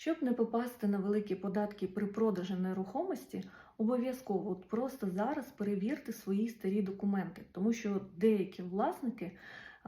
Щоб не попасти на великі податки при продажі нерухомості, обов'язково просто зараз перевірте свої старі документи, тому що деякі власники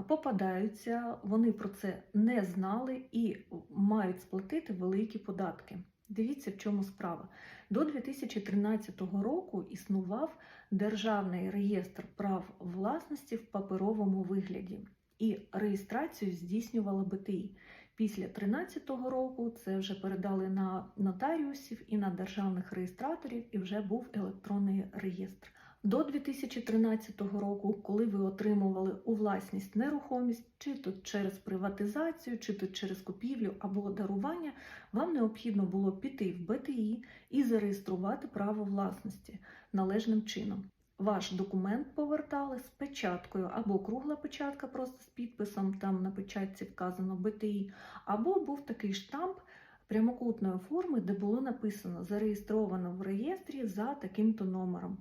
попадаються, вони про це не знали і мають сплатити великі податки. Дивіться, в чому справа. До 2013 року існував Державний реєстр прав власності в паперовому вигляді, і реєстрацію здійснювала БТІ. Після 2013 року це вже передали на нотаріусів і на державних реєстраторів, і вже був електронний реєстр. До 2013 року, коли ви отримували у власність нерухомість, чи то через приватизацію, чи то через купівлю або дарування, вам необхідно було піти в БТІ і зареєструвати право власності належним чином. Ваш документ повертали з печаткою або кругла печатка просто з підписом, там на печатці вказано БТІ, або був такий штамп прямокутної форми, де було написано зареєстровано в реєстрі за таким-то номером.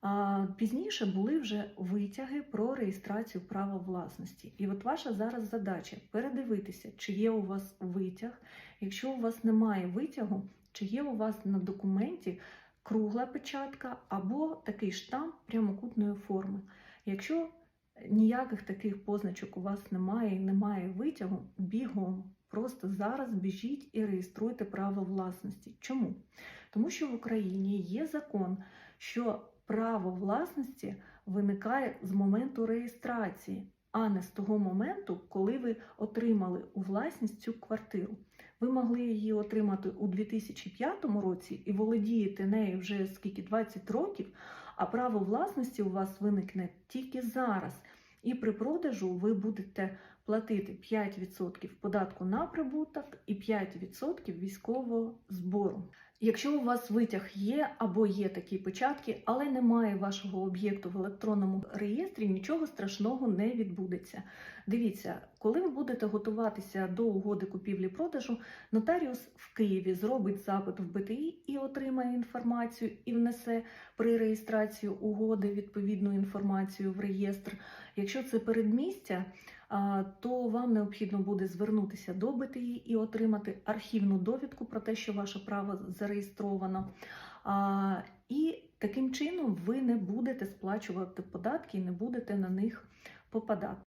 А пізніше були вже витяги про реєстрацію права власності. І от ваша зараз задача передивитися, чи є у вас витяг. Якщо у вас немає витягу, чи є у вас на документі кругла печатка або такий штамп прямокутної форми. Якщо ніяких таких позначок у вас немає і немає витягу, бігом. Просто зараз біжіть і реєструйте право власності. Чому? Тому що в Україні є закон, що право власності виникає з моменту реєстрації, а не з того моменту, коли ви отримали у власність цю квартиру. Ви могли її отримати у 2005 році і володієте нею вже скільки 20 років, а право власності у вас виникне тільки зараз. І при продажу ви будете платити 5% податку на прибуток і 5% військового збору. Якщо у вас витяг є або є такі печатки, але немає вашого об'єкту в електронному реєстрі, нічого страшного не відбудеться. Дивіться, коли ви будете готуватися до угоди купівлі-продажу, нотаріус в Києві зробить запит в БТІ і отримає інформацію і внесе при реєстрації угоди відповідну інформацію в реєстр. Якщо це передмістя, то вам необхідно буде звернутися до БТІ і отримати архівну довідку про те, що ваше право зареєстровано. І таким чином ви не будете сплачувати податки і не будете на них попадати.